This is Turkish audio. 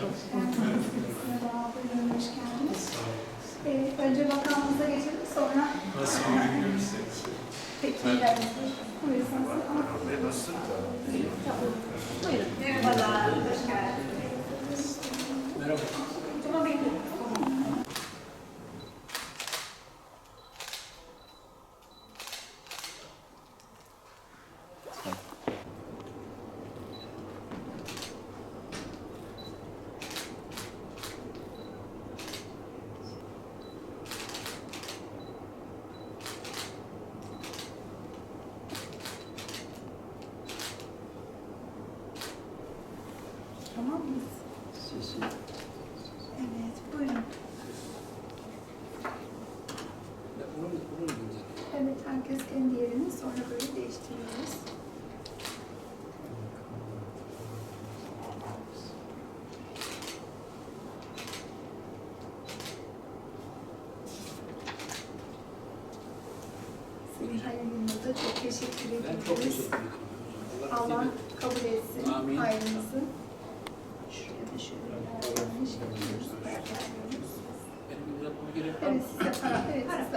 Merhaba, buyurun hoş geldiniz. Ee, önce bakanlığımıza geçelim, sonra... Nasıl bilmiyorum Peki, ilerleyelim. Buyursanız. Bey nasılsın? Tamam. Buyurun. Merhabalar, hoş geldiniz. Merhaba. Tamam, bekliyorum. Tamam mıyız? Evet, buyurun. Evet, herkes kendi yerini sonra böyle değiştiriyoruz. Seliha Yılmaz'a çok teşekkür ederim. Allah kabul etsin Amin. です。